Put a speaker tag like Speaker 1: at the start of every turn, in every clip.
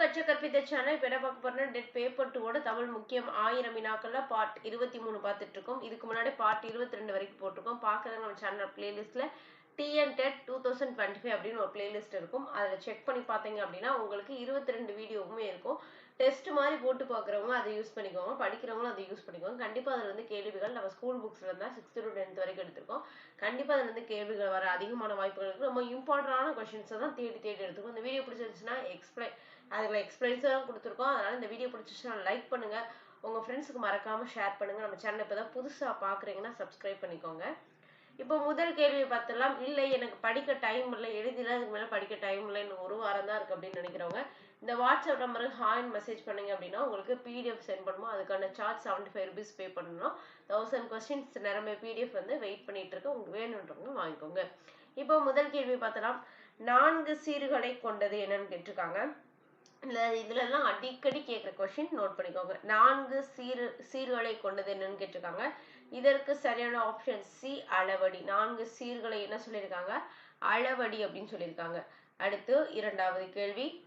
Speaker 1: கச்ச கற்பித்த சேனல் இப்போ என்ன பார்க்க போறோம்னா டெட் பேப்பர் டூவோட தமிழ் முக்கியம் ஆயிரம் வினாக்கள்ல பார்ட் இருபத்தி மூணு பார்த்துட்டு இருக்கோம் இதுக்கு முன்னாடி பார்ட் இருபத்தி ரெண்டு வரைக்கும் போட்டிருக்கோம். பார்க்குறவங்க நம்ம channel பிளேலிஸ்ட்ல TN TET two thousand twenty five அப்படின்னு ஒரு பிளேலிஸ்ட் இருக்கும். அதில் செக் பண்ணி பார்த்தீங்க அப்படின்னா உங்களுக்கு இருபத்தி ரெண்டு வீடியோவுமே இருக்கும். டெஸ்ட் மாதிரி போட்டு பார்க்குறவங்க அதை யூஸ் பண்ணிக்கோங்க. படிக்கிறவங்களும் அதை யூஸ் பண்ணிக்கோங்க. கண்டிப்பாக அதில் வந்து கேள்விகள் நம்ம ஸ்கூல் புக்ஸ்ல இருந்தால் சிக்ஸ்த் டு டென்த் வரைக்கும் எடுத்திருக்கோம். கண்டிப்பாக அதில் வந்து கேள்விகள் வர அதிகமான வாய்ப்புகள் இருக்குது ரொம்ப இம்பார்ட்டண்டான கொஷின்ஸை தான் தேடி தேடி எடுத்துக்கோம் இந்த வீடியோ பிடிச்சிருந்துச்சுன்னா எக்ஸ்பிளைன் அதில் எக்ஸ்பிளைன்ஸாக தான் கொடுத்துருக்கோம். அதனால் இந்த வீடியோ பிடிச்சிச்சுன்னா லைக் பண்ணுங்கள் உங்கள் ஃப்ரெண்ட்ஸுக்கு மறக்காமல் ஷேர் பண்ணுங்கள் நம்ம சேனல் இப்போ தான் புதுசாக பார்க்குறீங்கன்னா சப்ஸ்கிரைப் பண்ணிக்கோங்க. இப்போ முதல் கேள்வி பார்த்துலாம் இல்லை எனக்கு படிக்க டைம் இல்லை. எழுதியில் அதுக்கு மேலே படிக்க டைம் இல்லை இன்னும் ஒரு வாரம் தான் இருக்குது அப்படின்னு நினைக்கிறவங்க இந்த வாட்ஸ்அப் நம்பருக்கு ஹாய்னு மெசேஜ் பண்ணீங்க அப்படின்னா உங்களுக்கு பிடிஎஃப் சென்ட் பண்ணுவோம் அதுக்கான charge seventy five rupees pay பண்ணணும். தௌசண்ட் கொஸ்டின்ஸ் நிறமே பிடிஎஃப் வந்து வெயிட் பண்ணிட்டு இருக்கு. உங்களுக்கு வேணுன்றவங்க வாங்கிக்கோங்க. இப்போ முதல் கேள்வி பார்த்தலாம். நான்கு சீர்களை கொண்டது என்னன்னு கேட்டிருக்காங்க. இல்லை இதுலலாம் அடிக்கடி கேட்குற கொஷின் நோட் பண்ணிக்கோங்க. நான்கு சீர் சீர்களை கொண்டது என்னன்னு கேட்டிருக்காங்க. இதற்கு சரியான ஆப்ஷன் சி அளவடி. நான்கு சீர்களை என்ன சொல்லியிருக்காங்க? அளவடி அப்படின்னு சொல்லியிருக்காங்க. அடுத்து இரண்டாவது கேள்வி.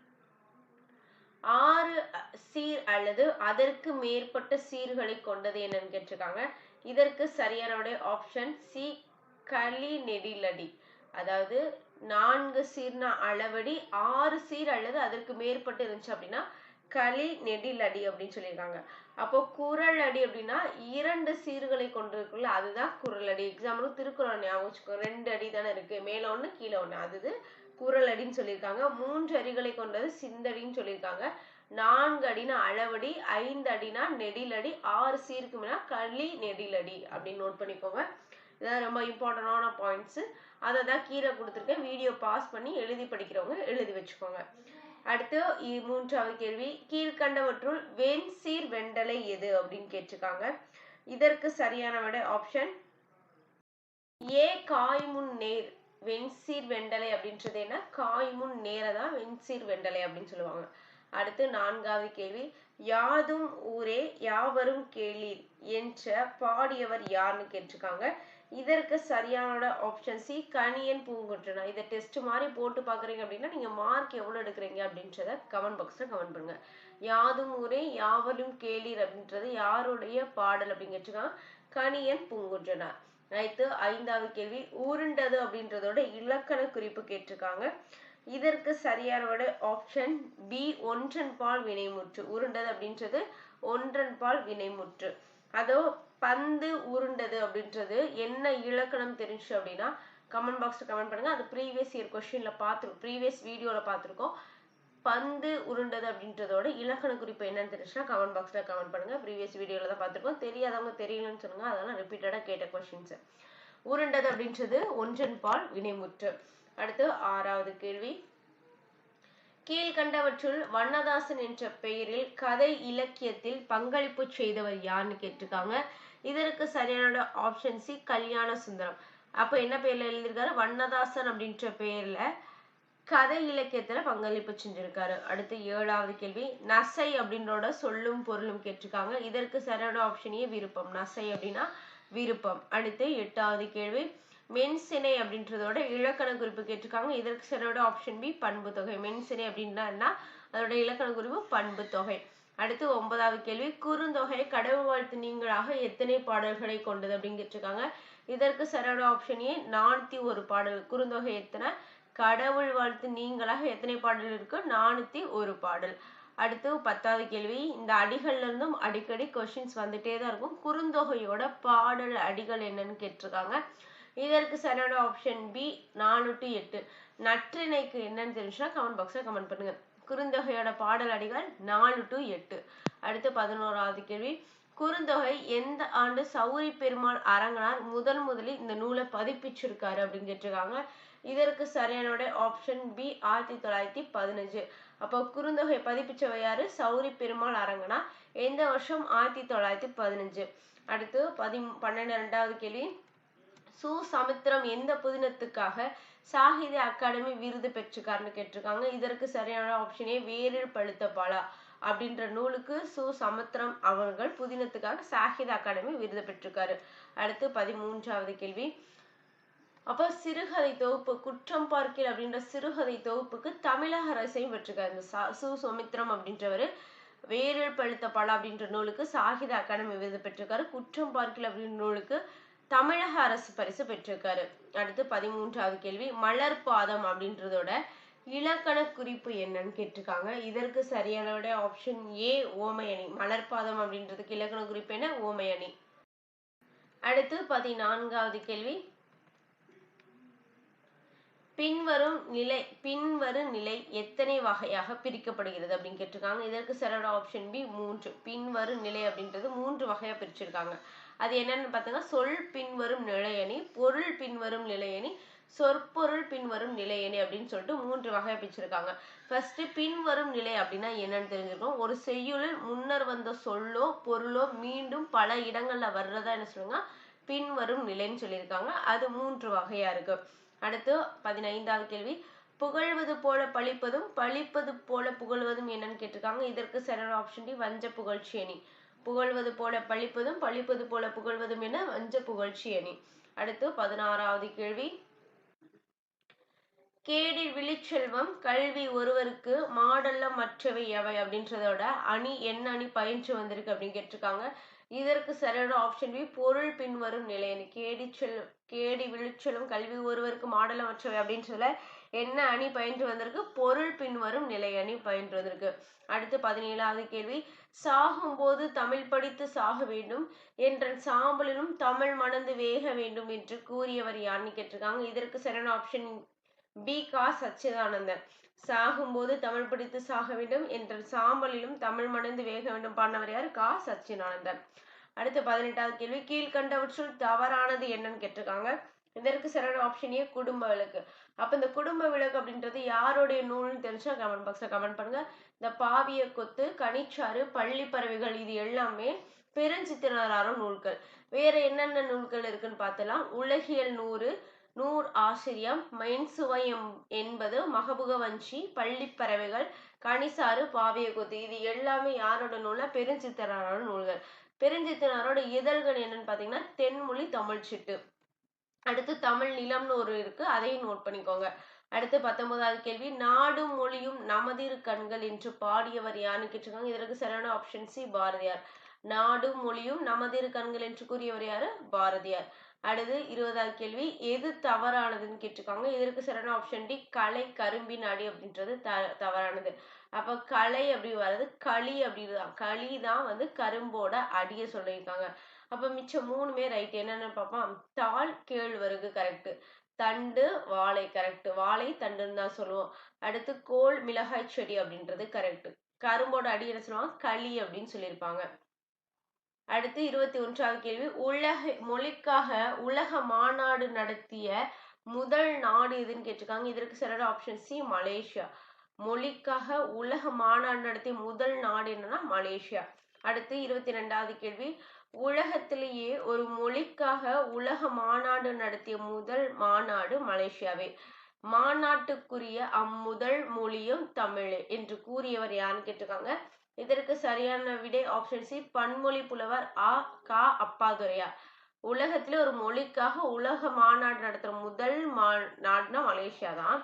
Speaker 1: ஆறு சீர் அல்லது அதற்கு மேற்பட்ட சீர்களை கொண்டது என்னன்னு கேட்டிருக்காங்க. இதற்கு சரியான ஆப்ஷன் சி களி நெடிலடி. அதாவது நான்கு சீர்னா அளவடி ஆறு சீர் அல்லது அதற்கு மேற்பட்டு இருந்துச்சு அப்படின்னா களி நெடில் அடி அப்படின்னு சொல்லியிருக்காங்க. அப்போ குரல் அடி அப்படின்னா இரண்டு சீர்களை கொண்டிருக்குல்ல அதுதான் குரல் அடி. எக்ஸாம்பிளுக்கு திருக்குறள் ஞாபகம் வச்சுக்கோ. ரெண்டு அடி தானே இருக்கு. மேல ஒண்ணு கீழே ஒண்ணு. அது குரல் அடின்னு சொல்லியிருக்காங்க. மூன்று அடிகளை கொண்டது சிந்தடின்னு சொல்லியிருக்காங்க. நான்கு அடினா அளவடி ஐந்து அடினா நெடிலடி ஆறு சீருக்கு களி நெடிலடி அப்படின்னு நோட் பண்ணிக்கோங்க. இதான் ரொம்ப இம்பார்ட்டண்டான பாயிண்ட்ஸ் அதை தான் கீழே கொடுத்துருக்கேன். வீடியோ பாஸ் பண்ணி எழுதி படிக்கிறவங்க எழுதி வச்சுக்கோங்க. அடுத்து மூன்றாவது கேள்வி. கீழ்கண்டவற்றுள் வெண்சீர் வெண்டலை எது அப்படின்னு கேட்டிருக்காங்க. இதற்கு சரியான விட ஆப்ஷன் ஏ காய்முன் நேர். வெண்சீர் வெண்டலை அப்படின்றது என்ன? காய்முன் நேர தான் வெண்சீர் வெண்டலை அப்படின்னு சொல்லுவாங்க. அடுத்து நான்காவது கேள்வி. யாதும் ஊரே யாவரும் கேளீர் என்ற பாடியவர் யாருன்னு கேட்டிருக்காங்க. இதற்கு சரியான ஆப்ஷன் சி கணியன் பூங்குன்றனா. இதை டெஸ்ட் மாதிரி போட்டு பாக்குறீங்க அப்படின்னா நீங்க மார்க் எவ்வளவு எடுக்கிறீங்க அப்படின்றத கமெண்ட் பாக்ஸ்ல கமெண்ட் பண்ணுங்க. யாதும் ஊரே யாவரும் கேளீர் அப்படின்றது யாருடைய பாடல் அப்படின்னு கேட்டிருக்காங்க. கணியன் பூங்குன்றனார் நைத்து ஐந்தாவது கேள்வி உருண்டது அப்படின்றதோட இலக்கண குறிப்பு கேட்டிருக்காங்க. இதற்கு சரியான ஆப்ஷன் பி ஒன்றன் பால் வினைமுற்று உருண்டது அப்படின்றது ஒன்றன் பால் வினைமுற்று அதோ பந்து உருண்டது அப்படின்றது என்ன இலக்கணம் தெரிஞ்சு அப்படின்னா கமெண்ட் பாக்ஸ்ல கமெண்ட் பண்ணுங்க. அது ப்ரீவியஸ் இயர் கொஸ்டின்ல பார்த்துருக்கோம் ப்ரீவியஸ் வீடியோல பார்த்துருக்கோம். பந்து உருண்டது அப்படின்றதோட இலக்கண குறிப்பு என்னன்னு தெரிஞ்சுன்னா கமெண்ட் பாக்ஸ்ல கமெண்ட் பண்ணுங்க. ப்ரீவியஸ் வீடியோல தான் பார்த்துருக்கோம் தெரியாதவங்க தெரியலன்னு சொல்லுங்க. அதெல்லாம் ரிப்பீட்டடா கேட்ட கொஸ்டின்ஸ் உருண்டது அப்படின்றது ஒன்றன் பால் வினைமுற்று. அடுத்து ஆறாவது கேள்வி. கீழ்கண்டவற்றுள் வண்ணதாசன் என்ற பெயரில் கதை இலக்கியத்தில் பங்களிப்பு செய்தவர் யாருன்னு கேட்டிருக்காங்க. இதற்கு சரியான ஆப்ஷன் சி கல்யாண சுந்தரம். அப்ப என்ன பெயர்ல எழுதியிருக்காரு? வண்ணதாசன் அப்படின்ற பெயர்ல கதை இலக்கியத்துல பங்களிப்பு செஞ்சிருக்காரு. அடுத்து ஏழாவது கேள்வி நசை அப்படின்றோட சொல்லும் பொருளும் கேட்டிருக்காங்க. இதற்கு சரியான ஆப்ஷனே விருப்பம். நசை அப்படின்னா விருப்பம். அடுத்து எட்டாவது கேள்வி மென்சினை அப்படின்றதோட இலக்கண குறிப்பு கேட்டிருக்காங்க. இதற்கு சரியோட ஆப்ஷன் பி பண்பு தொகை. மென்சினை அப்படின்னா என்ன? அதோட இலக்கண குறிப்பு பண்பு தொகை. அடுத்து ஒன்பதாவது கேள்வி குறுந்தொகை கடவுள் வாழ்த்து நீங்களாக எத்தனை பாடல்களை கொண்டது அப்படின்னு கேட்டிருக்காங்க. இதற்கு சரியான ஆப்ஷன் ஏ நானூத்தி ஒரு பாடல். குறுந்தொகை எத்தனை? கடவுள் வாழ்த்து நீங்களாக எத்தனை பாடல் இருக்கு? நானூத்தி ஒரு பாடல். அடுத்து பத்தாவது கேள்வி. இந்த அடிகள்ல இருந்தும் அடிக்கடி கொஸ்டின்ஸ் வந்துட்டே தான் இருக்கும். குறுந்தொகையோட பாடல் அடிகள் என்னன்னு கேட்டிருக்காங்க. இதற்கு சரியான ஆப்ஷன் பி நாலு டு எட்டு. நற்றிணைக்கு என்னன்னு தெரிஞ்சுன்னா கமெண்ட் பாக்ஸ்ல கமெண்ட் பண்ணுங்க. குறுந்தொகையோட பாடல் அடிகள் நாலு டு எட்டு. அடுத்து பதினோராவது கேள்வி. குறுந்தொகை எந்த ஆண்டு சௌரி பெருமாள் அரங்கனார் முதல் முதலில் இந்த நூலை பதிப்பிச்சிருக்காரு அப்படின்னு கேட்டிருக்காங்க. இதற்கு சரியான ஆப்ஷன் பி ஆயிரத்தி தொள்ளாயிரத்தி பதினஞ்சு. அப்போ குறுந்தொகை பதிப்பிச்சவ யாரு? சௌரி பெருமாள் அரங்கனா. எந்த வருஷம் ஆயிரத்தி தொள்ளாயிரத்தி பதினஞ்சு. அடுத்து பதி பன்னெண்டு ரெண்டாவது கேள்வி. சு. சமுத்திரம் எந்த புதினத்துக்காக சாகித்ய அகாடமி விருது பெற்றுக்காருன்னு கேட்டிருக்காங்க. இதற்கு சரியான ஆப்ஷனே வேரில் பழுத்த பாலா அப்படின்ற நூலுக்கு சு. சமுத்திரம் அவர்கள் புதினத்துக்காக சாகித்ய அகாடமி விருது பெற்றிருக்காரு அடுத்து பதிமூன்றாவது கேள்வி. அப்போ சிறுகதை தொகுப்பு குற்றம் பார்க்கில் அப்படின்ற சிறுகதை தொகுப்புக்கு தமிழக அரசையும் பெற்றிருக்காரு இந்த சா சு சுமித்ரம் அப்படின்றவர் வேரில் பழுத்த பழம் அப்படின்ற நூலுக்கு சாகித்ய அகாடமி விருது பெற்றிருக்காரு. குற்றம் பார்க்கில் அப்படின்ற நூலுக்கு தமிழக அரசு பரிசு பெற்றிருக்காரு. அடுத்து பதிமூன்றாவது கேள்வி மலர் பாதம் அப்படின்றதோட இலக்கண குறிப்பு என்னன்னு கேட்டிருக்காங்க. இதற்கு சரியான ஆப்ஷன் ஏ ஓமையணி. மலர்பாதம் அப்படின்றதுக்கு இலக்கண குறிப்பு என்ன? ஓமையணி. அடுத்து பதினான்காவது கேள்வி பின்வரும் நிலை பின்வரும் நிலை எத்தனை வகையாக பிரிக்கப்படுகிறது அப்படின்னு கேட்டிருக்காங்க. இதற்கு சரியான ஆப்ஷன் பி மூன்று பின்வரும் நிலை அப்படின்றது மூன்று வகையா பிரிச்சிருக்காங்க. அது என்னன்னு பார்த்தீங்கன்னா சொல் பின்வரும் நிலையணி பொருள் பின்வரும் நிலையணி சொற்பொருள் பின்வரும் நிலையணி அப்படின்னு சொல்லிட்டு மூன்று வகையா பிரிச்சிருக்காங்க. ஃபர்ஸ்ட் பின்வரும் நிலை அப்படின்னா என்னன்னு தெரிஞ்சிருக்கோம் ஒரு செய்யுளில் முன்னர் வந்த சொல்லோ பொருளோ மீண்டும் பல இடங்கள்ல வர்றதா என்ன சொல்லுங்க பின்வரும் நிலைன்னு சொல்லியிருக்காங்க. அது மூன்று வகையா இருக்கு. அடுத்து பதினைந்தாவது கேள்வி. புகழ்வது போல பழிப்பதும் பழிப்பது போல புகழ்வதும் என்னன்னு கேட்டிருக்காங்க. இதற்கு சரியான ஆப்ஷன் டி வஞ்ச புகழ்ச்சி அணி. புகழ்வது போல பழிப்பதும் பழிப்பது போல புகழ்வதும் என வஞ்ச புகழ்ச்சி அணி. அடுத்து பதினாறாவது கேள்வி. கேடி விழிச்செல்வம் கல்வி ஒருவருக்கு மாடல்ல மற்றவை எவை? அப்படின்றதோட அணி என்ன அணி பயின்று வந்திருக்கு அப்படின்னு கேட்டிருக்காங்க. இதற்கு சரியான ஆப்ஷன் பி பொருள் பின்வரும் நிலையணி கேடி செல் கேடி விழுச்செல்வம் கல்வி ஒருவருக்கு மாடல மற்றவை சொல்ல என்ன அணி பயின்று வந்திருக்கு? பொருள் பின்வரும் நிலையணி பயின்று வந்திருக்கு. அடுத்து பதினேழாவது கேள்வி. சாகும்போது தமிழ் படித்து சாக வேண்டும். என்ற சாம்பலிலும் தமிழ் மணந்து வேக வேண்டும் என்று கூறியவர் யாருன்னு கேட்டிருக்காங்க. இதற்கு சரியான ஆப்ஷன் பி கா. சச்சிதானந்தன். சாகும்போது தமிழ் பிடித்து சாக வேண்டும் என்ற சாம்பலிலும் தமிழ் மணந்து வேக வேண்டும் பாடினவர் யார் கா. சச்சினானந்தன் அடுத்து பதினெட்டாவது கேள்வி. கீழ்கண்டவற்றுள் தவறானது என்னன்னு கேட்டிருக்காங்க. இதற்கு சரியான ஆப்ஷன் ஏ குடும்ப விளக்கு. அப்ப இந்த குடும்ப விளக்கு அப்படின்றது யாருடைய நூல்னு தெரிஞ்சா கமெண்ட் பாக்ஸ்ல கமெண்ட் பண்ணுங்க. இந்த பாவிய கொத்து கனிச்சாறு பள்ளி பறவைகள் இது எல்லாமே பெருஞ்சித்திரனாரும் நூல்கள். வேற என்னென்ன நூல்கள் இருக்குன்னு பார்த்தலாம் உலகியல் நூறு நூர் ஆசிரியம் மென்சுவை என்பது மகபுகவஞ்சி பள்ளி பறவைகள் கனிசாறு பாவியக்கூத்து இது எல்லாமே யாரோட நூலா பெருஞ்சித்தனாரோட நூல்கள். பெருஞ்சித்தனாரோட இதழ்கள் என்னன்னு பார்த்தீங்கன்னா தென்மொழி தமிழ் சிட்டு. அடுத்து தமிழ் நிலம்னு ஒரு இருக்கு அதையும் நோட் பண்ணிக்கோங்க. அடுத்து பத்தொன்பதாவது கேள்வி நாடும் மொழியும் நமதிரு கண்கள் என்று பாடியவர் யாருன்னு கேட்டிருக்காங்க. இதற்கு சரியான ஆப்ஷன் சி பாரதியார். நாடும் மொழியும் நமதிரு கண்கள் என்று கூறியவர் யாரு? பாரதியார். அடுத்து இருபதாவது கேள்வி எது தவறானதுன்னு கேட்டிருக்காங்க. இதற்கு சரியான ஆப்ஷன் டி கலை கரும்பின் அடி அப்படின்றது த தவறானது. அப்ப கலை அப்படி வர்றது களி அப்படிதான். களி தான் வந்து கரும்போட அடியை சொல்லியிருக்காங்க. அப்ப மிச்சம் மூணுமே ரைட் என்னன்னு பார்ப்போம். தாள் கேழ்வரகு கரெக்டு தண்டு வாழை கரெக்ட் வாழை தண்டுன்னு தான் சொல்லுவோம். அடுத்து கோல் மிளகாய் செடி அப்படின்றது கரெக்ட் கரும்போட அடி என்ன சொல்லுவாங்க? களி அப்படின்னு சொல்லியிருப்பாங்க. அடுத்து இருபத்தி ஒன்றாவது கேள்வி. உலக மொழிக்காக உலக மாநாடு நடத்திய முதல் நாடு எதுன்னு கேட்டிருக்காங்க. இதற்கு சரியான ஆப்ஷன் சி மலேசியா. மொழிக்காக உலக மாநாடு நடத்திய முதல் நாடு என்னன்னா மலேசியா. அடுத்து இருபத்தி ரெண்டாவது கேள்வி. உலகத்திலேயே ஒரு மொழிக்காக உலக மாநாடு நடத்திய முதல் மாநாடு மலேசியாவே. மாநாட்டுக்குரிய அம்முதல் மொழியும் தமிழ் என்று கூறியவர் யாருன்னு கேட்டிருக்காங்க. இதற்கு சரியான விடை ஆப்ஷன் சி பன்மொழி புலவர் ஆ கா அப்பாதுரையார் உலகத்துல ஒரு மொழிக்காக உலக மாநாடு நடத்துற முதல் மா நாடுனா மலேசியா தான்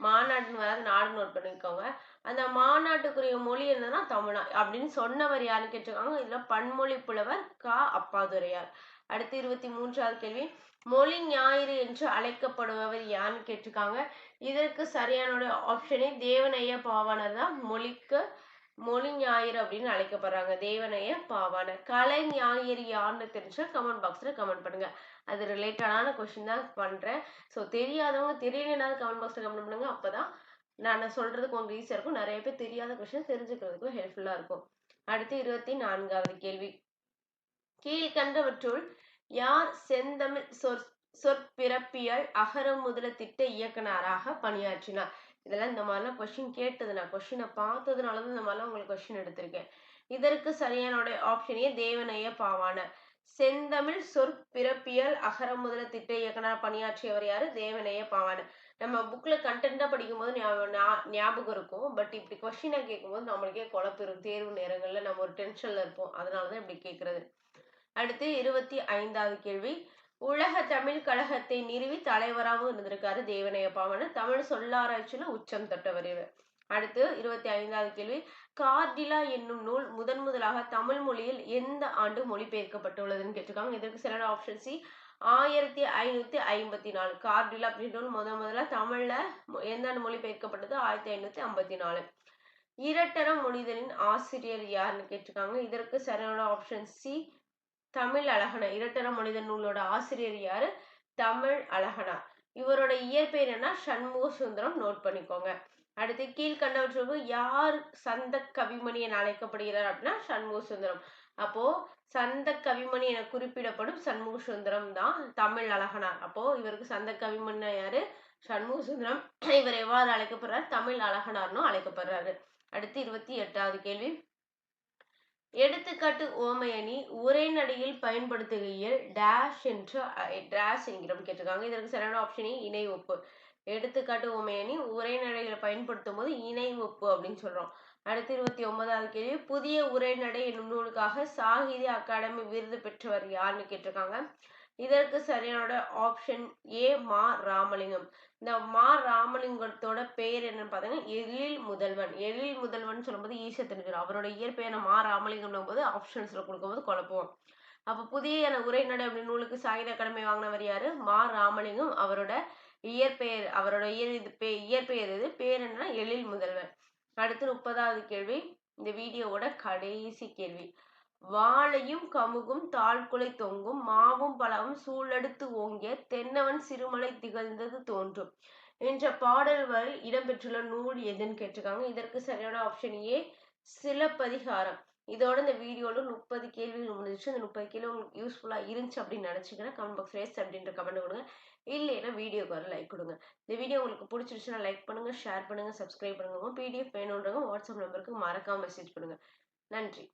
Speaker 1: மாநாடுன்னு வராது நாடு நோட் பண்ணிக்கோங்க அந்த மாநாட்டுக்குரிய மொழி என்னன்னா தமிழா அப்படின்னு சொன்னவர் யாருன்னு கேட்டிருக்காங்க? இதுல பன்மொழி புலவர் கா அப்பாதுரையார். அடுத்து இருபத்தி மூன்றாவது கேள்வி. மொழி ஞாயிறு என்று அழைக்கப்படுபவர் யாருன்னு கேட்டிருக்காங்க? இதற்கு சரியான ஆப்ஷனே தேவனைய பாவாணர் தான் மொழிக்கு மொழி ஞாயிறு அப்படின்னு அழைக்கப்படுறாங்க. தேவனைய பாவான. கலை ஞாயிறு யாருன்னு தெரிஞ்சா கமெண்ட் பாக்ஸ்ல கமெண்ட் பண்ணுங்க. அது ரிலேட்டடான கொஸ்டின் தான் பண்றேன். ஸோ தெரியாதவங்க தெரியலனாலும் கமெண்ட் பாக்ஸ்ல கமெண்ட் பண்ணுங்க. அப்பதான் நான் சொல்றதுக்கு உங்களுக்கு ஈஸியா இருக்கும். நிறைய பேர் தெரியாத கொஸ்டின் தெரிஞ்சுக்கிறதுக்கும் ஹெல்ப்ஃபுல்லா இருக்கும். அடுத்து இருபத்தி நான்காவது கேள்வி. கீழ்கண்டவற்றுள் யார் செந்தமிழ் சொற் சொற்பிறப்பியல் அகர முதல திட்ட இயக்குனராக பணியாற்றினார்? இதெல்லாம் இந்த மாதிரிலாம் கொஷின் கேட்டது நான் கொஷினை பார்த்ததுனால தான் இந்த மாதிரிலாம் உங்களுக்கு கொஸ்டின் எடுத்திருக்கேன். இதற்கு சரியான ஆப்ஷனே தேவனைய பாவான. செந்தமிழ் சொற்பிறப்பியல் அகர முதல திட்ட இயக்குனர் பணியாற்றியவர் யாரு? தேவனைய பாவான. நம்ம புக்ல கண்டென்ட்டா படிக்கும்போது ஞாபகம் ஞாபகம் இருக்கும். பட் இப்படி கொஸ்டினை கேட்கும்போது நம்மளுக்கே குழப்பிடும் தேர்வு நேரங்கள்ல நம்ம ஒரு டென்ஷன்ல இருப்போம். அதனாலதான் இப்படி கேட்கறது. அடுத்து இருபத்தி ஐந்தாவது கேள்வி. உலக தமிழ் கழகத்தை நிறுவி தலைவராகவும் இருந்திருக்காரு தேவனைய தமிழ் சொல்லாராய்ச்சியில உச்சம் தொட்டவர் இவர். அடுத்து இருபத்தி ஐந்தாவது கேள்வி. கார்டிலா என்னும் நூல் முதன் முதலாக தமிழ் மொழியில் எந்த ஆண்டு மொழிபெயர்க்கப்பட்டுள்ளதுன்னு கேட்டிருக்காங்க. இதற்கு சரியான ஆப்ஷன் சி ஆயிரத்தி ஐநூத்தி ஐம்பத்தி நாலு. கார்டிலா அப்படின்ற நூல் முதன் முதல்ல தமிழ்ல எந்த ஆண்டு மொழிபெயர்க்கப்பட்டது? ஆயிரத்தி ஐநூத்தி ஐம்பத்தி நாலு. இரட்டரம் மொழிதலின் ஆசிரியர் யாருன்னு கேட்டிருக்காங்க. இதற்கு சரியான ஆப்ஷன் சி தமிழ் அழகனா இரட்டர மனித நூலோட ஆசிரியர் யாரு? தமிழ் அழகனா. இவரோட இயற்பெயர் என்ன சண்முக சுந்தரம் நோட் பண்ணிக்கோங்க. அடுத்து கீழ்கண்டவற்றுக்கு யார் சந்த கவிமணி என அழைக்கப்படுகிறார் அப்படின்னா சண்முக சுந்தரம் அப்போ சந்த கவிமணி என குறிப்பிடப்படும் சண்முக சுந்தரம் தான் தமிழ் அழகனார் அப்போ இவருக்கு சந்த கவிமணி யாரு? சண்முக சுந்தரம் இவர் எவ்வாறு அழைக்கப்படுறார்? தமிழ் அழகனார்னு அழைக்கப்படுறாரு. அடுத்து இருபத்தி எட்டாவது கேள்வி. எடுத்துக்காட்டு ஓமையணி உரைநடையில் பயன்படுத்துகையில் டேஷ் என்று டேஷ் என்கிறோம் கேட்டிருக்காங்க. இதற்கு சரியான ஆப்ஷனே இணை ஒப்பு. எடுத்துக்காட்டு ஓமையணி உரைநடையில பயன்படுத்தும் போது இணை ஒப்பு அப்படின்னு சொல்றோம். அடுத்து இருபத்தி ஒன்பதாவது கேள்வி. புதிய உரைநடை என்னும் நூலுக்காக சாகித்ய அகாடமி விருது பெற்றவர் யாருன்னு கேட்டிருக்காங்க. இதற்கு சரியான ஆப்ஷன் ஏ மா ராமலிங்கம். இந்த மா ராமலிங்கத்தோட பெயர் என்னன்னு பார்த்தீங்கன்னா எழில் முதல்வன். எழில் முதல்வன் சொல்லும்போது ஈஸியாக அவரோட இயற்பெயர் மா ராமலிங்கம் போது ஆப்ஷன்ஸ்ல கொடுக்கும்போது குழப்பம். அப்ப புதிய என உரைநடை அப்படின்னு நூலுக்கு சாகித்ய அகாடமி வாங்கினவர் யாரு? மா ராமலிங்கம். அவரோட இயற்பெயர் அவரோட இயற் இது பே இயற்பெயர் இது பேர் என்னன்னா எழில் முதல்வன். அடுத்து முப்பதாவது கேள்வி. இந்த வீடியோவோட கடைசி கேள்வி. வாழையும் கமுகும் தாழ்குலை தொங்கும். மாவும் பழமும் சூழெடுத்து ஓங்கிய தென்னவன் சிறுமலை திகழ்ந்தது தோன்றும். என்ற பாடல் வரை இடம்பெற்றுள்ள நூல் எதுன்னு கேட்டிருக்காங்க. இதற்கு சரியான ஆப்ஷன் ஏ சிலப்பதிகாரம். இதோட இந்த வீடியோல முப்பது கேள்விகள் முடிஞ்சிச்சு இந்த முப்பது கேள்வி உங்களுக்கு யூஸ்ஃபுல்லா இருந்துச்சு அப்படின்னு நினைச்சுக்கிறேன் கமெண்ட் பாக்ஸ் ரேஸ் அப்படின்ற கமெண்ட் கொடுங்க. இல்லைன்னா வீடியோக்கு வர லைக் கொடுங்க. இந்த வீடியோ உங்களுக்கு பிடிச்சிருச்சுன்னா லைக் பண்ணுங்க ஷேர் பண்ணுங்க சப்ஸ்கிரைப் பண்ணுங்க. பிடிஎஃப் வேணுன்றவங்க வாட்ஸ்அப் நம்பருக்கு மறக்காம மெசேஜ் பண்ணுங்க. நன்றி.